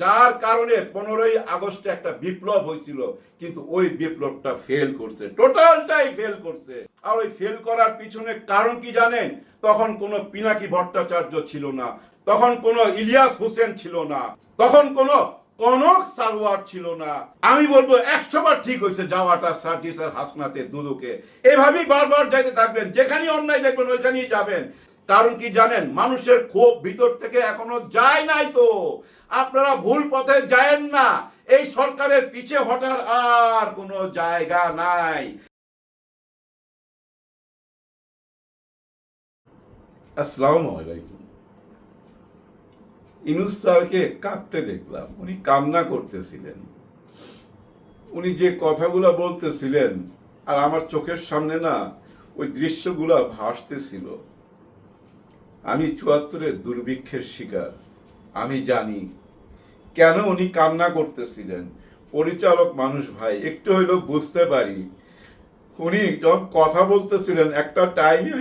যার কারণে পনেরোই আগস্টে একটা বিপ্লব হয়েছিল, কিন্তু ওই বিপ্লবটা ফেল করছে টোটালটাই ফেল করছে। আর ওই ফেল করার পিছনে কারণ কি জানেন? তখন কোনো পিনাকি ভট্টাচার্য ছিল না, তখন কোনো ইলিয়াস হোসেন ছিল না, তখন কোনো কনক সারোয়ার ছিল না। আমি বলব একশো বার ঠিক হয়েছে যাওয়াটা সার্জিস আর হাসনাতে, দুদুকে। এভাবেই বারবার যাইতে থাকবেন, যেখানেই অন্যায় দেখবেন, ওইখানেই যাবেন। কারণ কি জানেন? মানুষের ক্ষোভ ভিতর থেকে এখনও যায় নাই তো। আপনারা ভুল পথে যায়েন না। এই সরকারের পিছে হটার আর কোনো জায়গা নাই। আসসালামু আলাইকুম। ইনুস স্যারকে কাঁদতে দেখলাম। উনি কান্না করতেছিলেন। উনি যে কথাগুলো বলতেছিলেন, আর আমার চোখের সামনে না, ওই দৃশ্যগুলো ভাসতেছিল। আমি চুয়াত্তরের দুর্ভিক্ষের শিকার। আমি জানি কেন উনি কান্না করতেছিলেন? পরিচালক মানুষ ভাই, একটু হইলেও বুঝতে পারি। উনি যখন কথা বলতেছিলেন, একটা টাইমে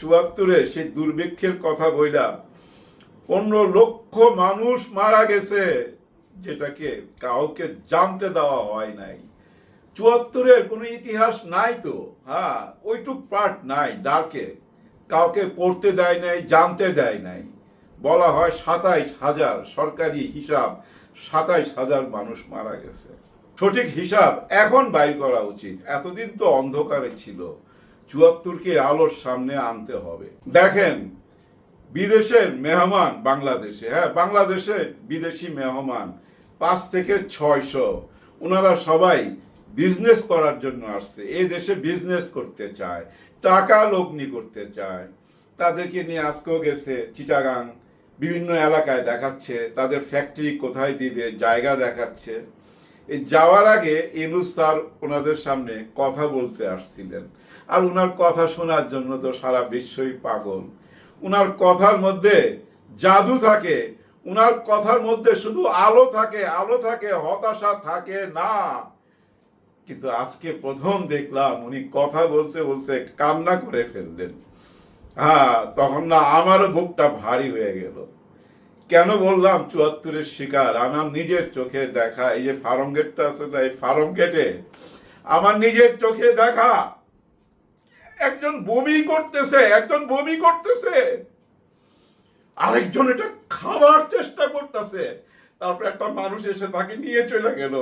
চুয়াত্তরে সেই দুর্ভিক্ষের কথা বইলা, পনেরো লক্ষ মানুষ মারা গেছে, যেটাকে কাউকে জানতে দেওয়া হয় নাই। চুয়াত্তরের কোনো ইতিহাস নাই তো হ্যাঁ ওইটুক পার্ট নাই ডার্কে কাউকে পড়তে দেয় নাই, জানতে দেয় নাই। বলা হয় সাতাইশ হাজার সরকারি হিসাব। সাতাইশ হাজার মানুষ মারা গেছে। সঠিক হিসাব এখন বাইর করা উচিত। এতদিন তো অন্ধকারে ছিল। চুয়াত্তরকে আলোর সামনে আনতে হবে। দেখেন, বিদেশের মেহমান বাংলাদেশে হ্যাঁ বাংলাদেশে বিদেশি মেহমান পাঁচ থেকে ছয়শো। ওনারা সবাই বিজনেস করার জন্য আসছে। এই দেশে বিজনেস করতে চায়, টাকা লগ্নি করতে চায়। তাদেরকে নিয়ে আজকেও গেছে চিটাগাং। বিভিন্ন এলাকায় দেখাচ্ছে, তাদের ফ্যাক্টরি কোথায় দিবে, জায়গা দেখাচ্ছে। এই যাওয়ার আগে ইনুস ওনাদের সামনে কথা বলতে আসছিলেন। আর ওনার কথা শোনার জন্য তো সারা বিশ্বই পাগল। উনার কথার মধ্যে জাদু থাকে, উনার কথার মধ্যে শুধু আলো থাকে আলো থাকে, হতাশা থাকে না। কিন্তু আজকে প্রথম দেখলাম উনি কথা বলতে বলতে কান্না করে ফেললেন। হ্যাঁ তখন না আমারও বুকটা ভারী হয়ে গেল। কেন বললাম? চুয়াত্তরের শিকার। আমার নিজের চোখে দেখা, এই যে ফার্ম গেটটা আছে না, এই ফার্ম গেটে আমার নিজের চোখে দেখা, একজন বমি করতেছে, একজন বমি করতেছে। আরেকজন এটা খাবার চেষ্টা করতেছে। তারপর একটা মানুষ এসে তাকে নিয়ে চলে গেল।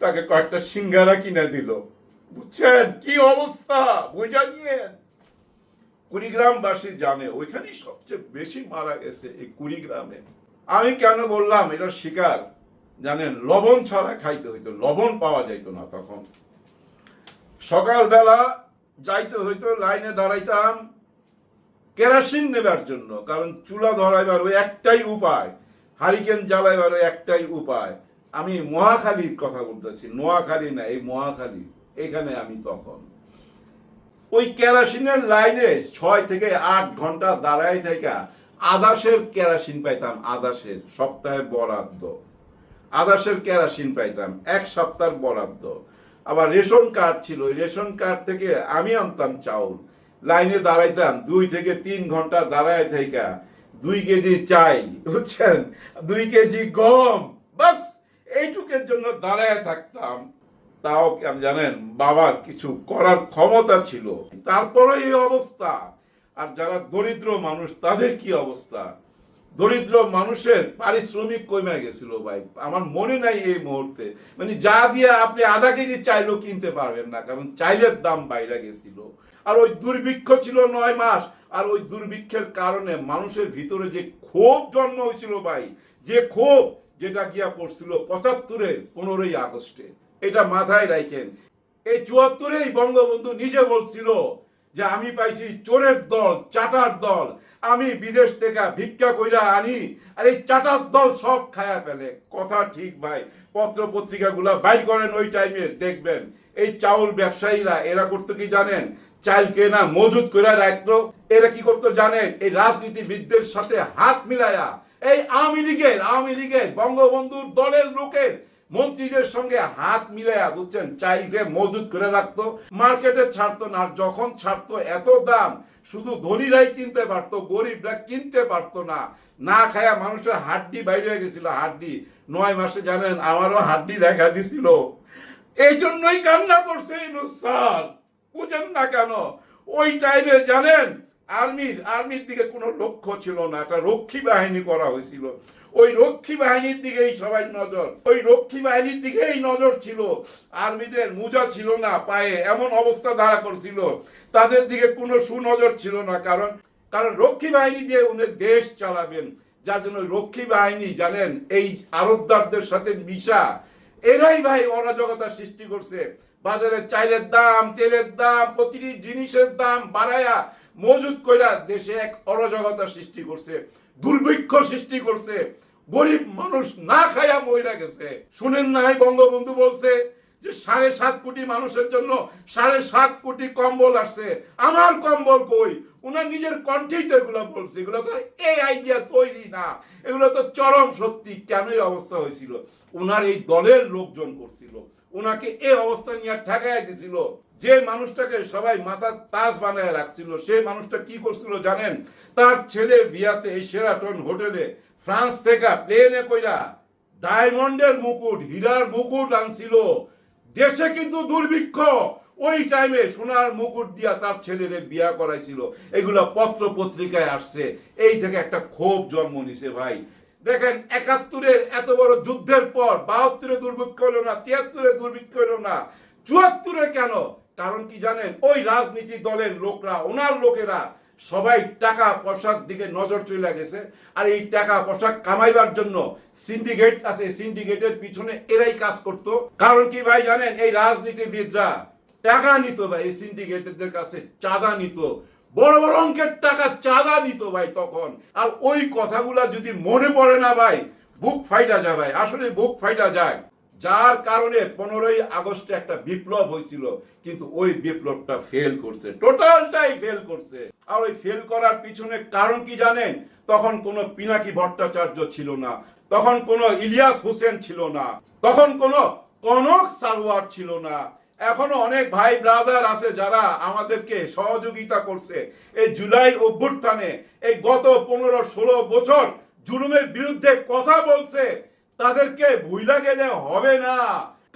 তাকে কয়েকটা সিঙ্গারা কিনে দিল। বুঝছেন? কি অবস্থা? বুঝা নিয়েন? কুড়িগ্রামবাসী জানে, ওইখানেই সবচেয়ে বেশি মারা গেছে এই কুড়িগ্রামে। আমি কেন বললাম, এটা শিকার, জানেন, লবণ ছাড়া খাইতে হইতো, লবণ পাওয়া যাইতো না তখন। সকালবেলা যাইতে হইতো, লাইনে দাঁড়াইতাম, কেরাসিন নেবার জন্য, কারণ চুলা ধরাইবার ওই একটাই উপায়, হারিকেন জ্বালাইবার ওই একটাই উপায়। আমি মহাখালীর কথা বলতেছি, নোয়াখালী না, এই মহাখালী, এখানে আমি তখন। ওই কেরাসিনের লাইনে ছয় থেকে আট ঘণ্টা দাঁড়াই থেকে আদাসের কেরাসিন পাইতাম, আদাসের সপ্তাহে বরাদ্দ। আদাসের কেরাসিন পাইতাম, এক সপ্তাহের বরাদ্দ। আবার রেশন কার্ড ছিল রেশন কার্ড থেকে আমি আনতাম চাউল। লাইনে দাঁড়াইতাম, দুই থেকে তিন ঘণ্টা দাঁড়ায় থেকে দুই কেজি চাই, বুঝছেন? দুই কেজি গম, বাস, এইটুকের জন্য দাঁড়ায় থাকতাম। তাও জানেন, বাবার কিছু করার ক্ষমতা ছিল। তারপরে এই অবস্থা। আর যারা দরিদ্র মানুষ, তাদের কি অবস্থা? দরিদ্র মানুষের পারিশ্রমিক কমে গেছিল ভাই। আমার মনে নাই এই মুহূর্তে। মানে যা দিয়ে আপনি আধা কেজি চাইলেও কিনতে পারবেন না, কারণ চাইলের দাম বাইরে গেছিল। আর ওই দুর্ভিক্ষ ছিল নয় মাস। আর ওই দুর্ভিক্ষের কারণে মানুষের ভিতরে যে ক্ষোভ জন্ম হয়েছিল ভাই, যে ক্ষোভ যেটা গিয়া পড়ছিল পঁচাত্তরের পনেরোই আগস্টে। এটা মাথায় রাখেন। এই চুয়াত্তরেই বঙ্গবন্ধু নিজে বলছিল যে আমি পাইছি চোরের দল, চাটার দল। আমি বিদেশ থেকে ভিক্ষা কইরা আনি, আর এই চাটার দল সব খায়া ফেলে। কথা ঠিক ভাই পত্র পত্রিকাগুলা বাইর করেন ওই টাইমে, দেখবেন। এই চাউল ব্যবসায়ীরা, এরা করতো কি জানেন? চাল কেনা মজুদ করে রাখতো। এরা কি করতো জানেন? এই রাজনীতিবিদদের সাথে হাত মিলায়া, এই আওয়ামী লীগের আওয়ামী লীগের বঙ্গবন্ধুর দলের লোকের মন্ত্রীদের সঙ্গে হাত মিলাইয়া বুঝছেন চাইলকে মজুদ করে রাখতো, মার্কেটে ছাড়তো না যখন ছাড়তো এত দাম, শুধু ধনীরাই কিনতে পারতো, গরিবরা কিনতে পারতো না। না খায়া মানুষের হাড্ডি বাইরে হয়ে গেছিল, হাড্ডি। নয় মাসে জানেন, আমারও হাড্ডি দেখা দিছিল। এই জন্যই কান্না করছে বুঝেন না কেন, ওই টাইমে জানেন আর্মির আর্মির দিকে কোনো লক্ষ্য ছিল না, একটা রক্ষী বাহিনী করা হয়েছিল। ওই রক্ষী বাহিনীর দিকেই সবাই নজর, ওই রক্ষী বাহিনীর দিকেই নজর ছিল। আর্মিদের মোজা ছিল না, পায়ে এমন অবস্থা ধারা করছিল, তাদের দিকে কোনো সুনজর ছিল না, কারণ কারণ রক্ষী বাহিনী দিয়ে উনি দেশ চালাবেন। যার জন্য রক্ষী বাহিনী, জানেন, এই আরবদারদের সাথে মিশা। এরাই ভাই অরাজকতা সৃষ্টি করছে। বাজারে চাইলের দাম, তেলের দাম, প্রতিটি জিনিসের দাম বাড়ায়া মজুদ কইরা দেশে এক অরাজকতা সৃষ্টি করছে, দুর্ভিক্ষ সৃষ্টি করছে, গরিব মানুষ না খায়া মইরা গেছে। শুনেন নাই, বঙ্গবন্ধু বলছে যে সাড়ে সাত কোটি মানুষের জন্য সাড়ে সাত কোটি কম্বল আসছে। আমার কম্বল কই? উনার নিজের কণ্ঠেই তো এগুলো বলছে। এগুলো তো এই আইডিয়া তৈরি না। এগুলো তো চরম সত্যি। কেনই অবস্থা হয়েছিল? উনার এই দলের লোকজন করছিল। উনাকে এই অবস্থা নিয়ে ঠেকাই দিছিল। যে মানুষটাকে সবাই মাথার তাজ বানায় রাখছিল সেই মানুষটা কি করছিল জানেন? তার ছেলে বিয়াতে এই সেরাটন হোটেলে ফ্রান্স থেকে প্লেনে কইরা ডায়মন্ডের মুকুট, হীরার মুকুট আনছিল। দেশে কিন্তু দুর্ভিক্ষ। ওই টাইমে সোনার মুকুট দিয়া তার ছেলেরে বিয়া করাইছিল। এগুলো পত্র পত্রিকায় আসছে। এই থেকে একটা ক্ষোভ জন্ম নিছে ভাই। দেখেন, একাত্তরের এত বড় যুদ্ধের পর বাহাত্তরে দুর্ভিক্ষ হলো না, তিয়াত্তরে দুর্ভিক্ষ হলো না, চুয়াত্তরে কেন? কারণ কি জানেন, ওই রাজনীতি দলের লোকরা, ওনার লোকেরা সবাই টাকা পয়সার দিকে নজর চলে গেছে। আর এই টাকা পয়সা কামাইবার জন্য সিন্ডিকেট আছে সিন্ডিকেটের পিছনে এরাই কাজ করত। কারণ কি ভাই জানেন, এই রাজনীতিবিদরা টাকা নিত ভাই, এই সিন্ডিকেটদের কাছে চাঁদা নিত। বড় বড় অঙ্কের টাকা চাঁদা নিত ভাই তখন। আর ওই কথাগুলা যদি মনে পড়ে না ভাই, বুক ফাইটা যায় ভাই, আসলে বুক ফাইটা যায়। যার কারণে পনেরোই আগস্টে একটা বিপ্লব হয়েছিল, কিন্তু ওই বিপ্লবটা ফেল করছে টোটালটাই ফেল করছে। আর ওই ফেল করার পিছনে কারণ কি জানেন? তখন কোনো পিনাকি ভট্টাচার্য ছিল না, তখন কোনো ইলিয়াস হোসেন ছিল না, তখন কোনো কনক সালোয়ার ছিল না এখনও অনেক ভাই ব্রাদার আছে যারা আমাদেরকে সহযোগিতা করছে। এই জুলাই অভ্যুত্থানে এই গত পনেরো, ষোলো বছর জুলুমের বিরুদ্ধে কথা বলছে, তাদেরকে ভুইলা গেলে হবে না।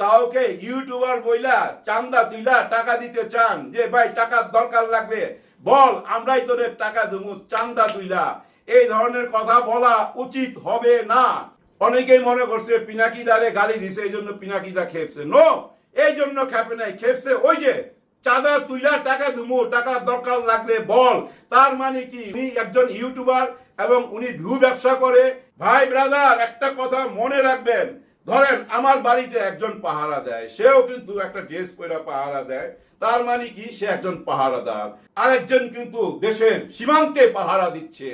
কাউকে ইউটিউবার বইলা চান্দা তুইলা টাকা দিতে চান, যে ভাই টাকার দরকার লাগবে, বল আমরাই তোদের টাকা দেবো, চান্দা তুইলা। এই ধরনের কথা বলা উচিত হবে না। অনেকেই মনে করছে পিনাকি দারে গালি দিছে, এই জন্য পিনাকি দা খেয়েছে। নো এই জন্য খেপে নাই। খেপছে ওই যে, চাঁদা তুইলা টাকা দুমু টাকা দরকার লাগলে বল। তার মানে কি, উনি একজন ইউটিউবার এবং উনি ভিউ ব্যবসা করে। ভাই ব্রাদার, একটা কথা মনে রাখবেন। ধরেন আমার বাড়িতে একজন পাহারা দেয়, সেও কিন্তু একটা ড্রেস পরে পাহারা দেয়। তার মানে কি, সে একজন পাহারাদার। আরেকজন কিন্তু দেশের সীমান্তে পাহারা দিচ্ছে,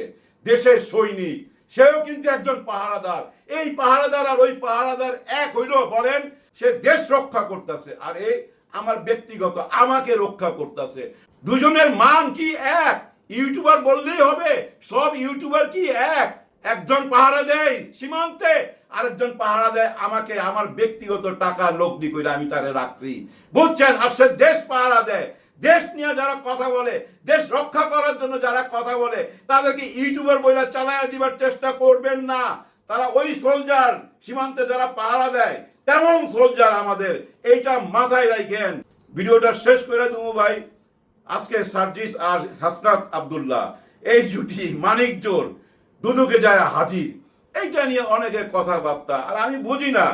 দেশের সৈনিক। সেও কিন্তু একজন পাহারাদার। এই পাহারাদার আর ওই পাহারাদার এক হইল, বলেন সে দেশ রক্ষা করতেছে। আর এই আমার ব্যক্তিগত, আমাকে রক্ষা করতেছে। দুজনের মান কি এক? ইউটিউবার বললেই হবে, সব ইউটিউবার কি এক? একজন পাহারা দেয় সীমান্তে, আরেকজন পাহারা দেয় আমাকে, আমার ব্যক্তিগত টাকা লগ্নি করে আমি তারে রাখছি। বুঝছেন? আর সে দেশ পাহারা দেয়। দেশ নিয়ে যারা কথা বলে, দেশ রক্ষা করার জন্য যারা কথা বলে, তাদেরকে ইউটিউবার বইলা চালায় দিবার চেষ্টা করবেন না। তারা ওই সোলজার সীমান্তে যারা পাহারা দেয় তেমন সোলজার আমাদের, এইটা মাথায় রাখেন ভিডিওটা শেষ করে দেবো ভাই। আজকে সার্জিস আর হাসনাত আব্দুল্লাহ, এই জুটি মানিক জোর দুদুকে যায় হাজির। এইটা নিয়ে অনেকে কথাবার্তা, আর আমি বুঝি না,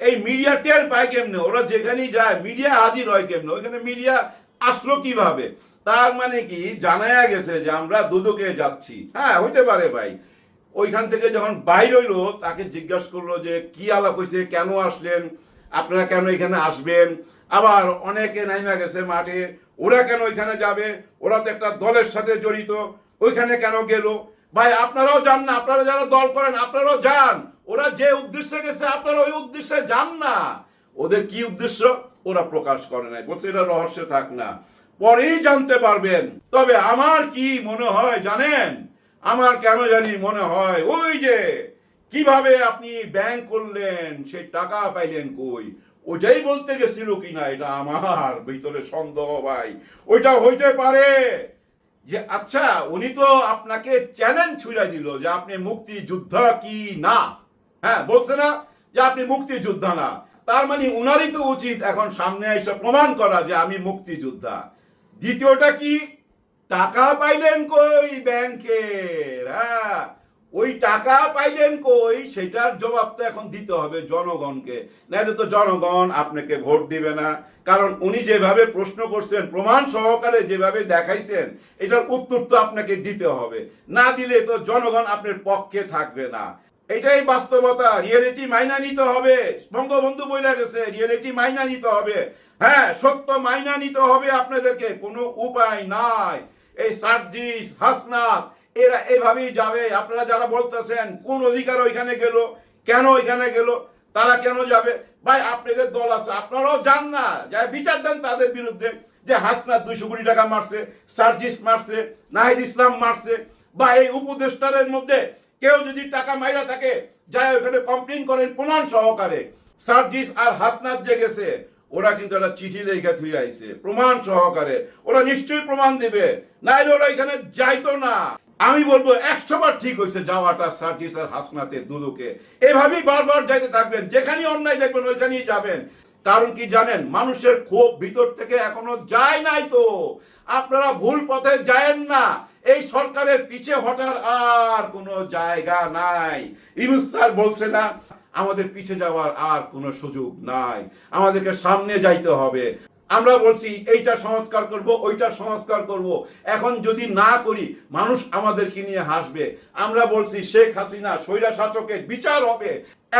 এই মিডিয়া টের পায় কেমনে? ওরা যেখানেই যায়, মিডিয়া হাজির হয় কেমনে? ওইখানে মিডিয়া আসলো কীভাবে? তার মানে কি, জানায়া গেছে যে আমরা দুদুকে যাচ্ছি। হ্যাঁ হইতে পারে ভাই। ওইখান থেকে যখন বাইর হইল, তাকে জিজ্ঞাসা করল যে, কি আলাপ হয়েছে কেন আসলেন? আপনারা কেন এখানে আসবেন? আবার অনেকে নাইমা গেছে মাঠে, ওরা কেন ওইখানে যাবে? ওরা তো একটা দলের সাথে জড়িত, ওইখানে কেন গেল? ভাই, আপনারাও যান না, আপনারা যারা দল করেন, আপনারাও যান। ওরা যে উদ্দেশ্যে গেছে, আপনারা ওই উদ্দেশ্যে যান না। ওদের কি উদ্দেশ্য? ওরা প্রকাশ করে নাই। বলছে, এটা রহস্যে থাক না। পরেই জানতে পারবেন। তবে আমার কি মনে হয় জানেন আমার কেন জানি মনে হয়, ওই যে কীভাবে আপনি ব্যাংক করলেন সেই টাকা পাইলেন কই? ওইটাই বলতে গেছিল কিনা, এটা আমার ভিতরে সন্দেহ ভাই। ওইটা হইতে পারে যে আচ্ছা উনি তো আপনাকে চ্যালেঞ্জ ছুড়ে দিল যে আপনি মুক্তি যোদ্ধা কি না? হ্যাঁ বলছে না যে আপনি মুক্তি যোদ্ধা না। তার মানে উনারই তো উচিত এখন সামনে এসে প্রমাণ করা যে আমি মুক্তি যোদ্ধা দ্বিতীয়টা কি? টাকা পাইলেন কই ব্যাংকের হ্যাঁ? ওই টাকা পাইলেন কই, সেটার জবাব তো এখন দিতে হবে জনগণকে। নাহলে তো জনগণ আপনাকে ভোট দিবে না। কারণ উনি যেভাবে প্রশ্ন করছেন, প্রমাণ সহকারে যেভাবে দেখাইছেন, এটার উত্তর তো আপনাকে দিতে হবে। না দিলে তো জনগণ আপনার পক্ষে থাকবে না। এটাই বাস্তবতা রিয়েলিটি মাইনা নিতে হবে। বঙ্গবন্ধু বইলা গেছে রিয়েলিটি মাইনা নিতে হবে। হ্যাঁ সত্য মাইনা নিতে হবে আপনাদেরকে, কোনো উপায় নাই। এই সার্জিস, হাসনাত, এরা এভাবেই যাবে। আপনারা যারা বলতেছেন, কোন অধিকার ওইখানে গেল, কেন ওইখানে গেল, তারা কেন যাবে? ভাই, আপনাদের দল আছে, আপনারাও যান না। যাই বিচার দেন তাদের বিরুদ্ধে, যে হাসনাত দুইশো কোটি টাকা মারছে, সার্জিস মারছে, নাহিদ ইসলাম মারছে, বা এই উপদেষ্টারের মধ্যে কেউ যদি টাকা মাইরা থাকে, যায় ওখানে কমপ্লেন করেন প্রমাণ সহকারে। সার্জিস আর হাসনাত যে গেছে, ওরা কিন্তু একটা চিঠি লেখা থুই আইছে, প্রমাণ সহকারে। ওরা নিশ্চয়ই প্রমাণ দিবে, নাইলে ওরা এখানে যাইতো না। আমি বলব, একশো বার ঠিক হয়েছে যাওয়াটা সার্জিস আর হাসনাতে দুদুকে। এভাবেই বারবার যাইতে থাকবেন, যেখানেই অন্যায় দেখবেন, ওইখানেই যাবেন। কারণ কি জানেন, মানুষের ক্ষোভ ভিতর থেকে এখনও যায় নাই তো। আপনারা ভুল পথে যায়েন না। এই সরকারের পিছে হটার আর কোনো জায়গা নাই। ইনুস স্যার বলছে না, আমাদের পিছে যাওয়ার আর কোনো সুযোগ নাই। আমাদেরকে সামনে যাইতে হবে। আমরা বলছি, এইটা সংস্কার করব, ওইটা সংস্কার করব। এখন যদি না করি, মানুষ আমাদেরকে নিয়ে হাসবে। আমরা বলছি, শেখ হাসিনা স্বৈরা শাসকের বিচার হবে।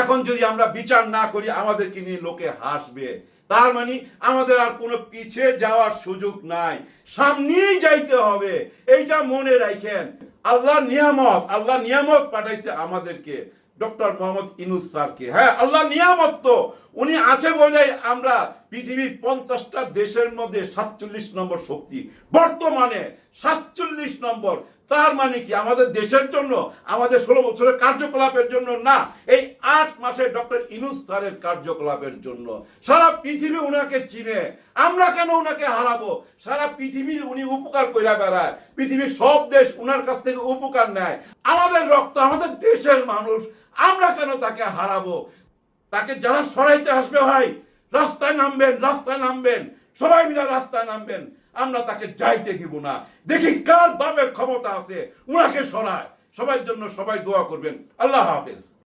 এখন যদি আমরা বিচার না করি, আমাদেরকে নিয়ে লোকে হাসবে। তার মানে আমাদের আর কোনো পিছে যাওয়ার সুযোগ নাই। সামনেই যাইতে হবে, এইটা মনে রাখেন। আল্লাহ নিয়ামত আল্লাহ নিয়ামত পাঠাইছে আমাদেরকে, ডক্টর মোহাম্মদ ইনুস স্যারকে। হ্যাঁ আল্লাহ নিয়ামত তো। উনি আছে বলে আমরা পৃথিবীর পঞ্চাশটা দেশের মধ্যে সাতচল্লিশ নম্বর শক্তি। বর্তমানে সাতচল্লিশ নম্বর তার মানে কি? আমাদের দেশের জন্য, আমাদের ষোলো বছরের কার্যকলাপের জন্য না, এই আট মাসে ডক্টর ইনুস স্যারের কার্যকলাপের জন্য। সারা পৃথিবী উনাকে চিনে। আমরা কেন উনাকে হারাবো? সারা পৃথিবীর উনি উপকার কইরা বেড়ায়। পৃথিবীর সব দেশ উনার কাছ থেকে উপকার নেয়। আমাদের রক্ত আমাদের দেশের মানুষ, আমরা কেন তাকে হারাবো? তাকে যারা সরাইতে আসবে ভাই, রাস্তায় নামবেন রাস্তায় নামবেন। সবাই মিলে রাস্তায় নামবেন। আমরা তাকে যাইতে দিব না। দেখি কার বাপের ক্ষমতা আছে, উনাকে সরায়। সবার জন্য সবাই দোয়া করবেন। আল্লাহ হাফেজ।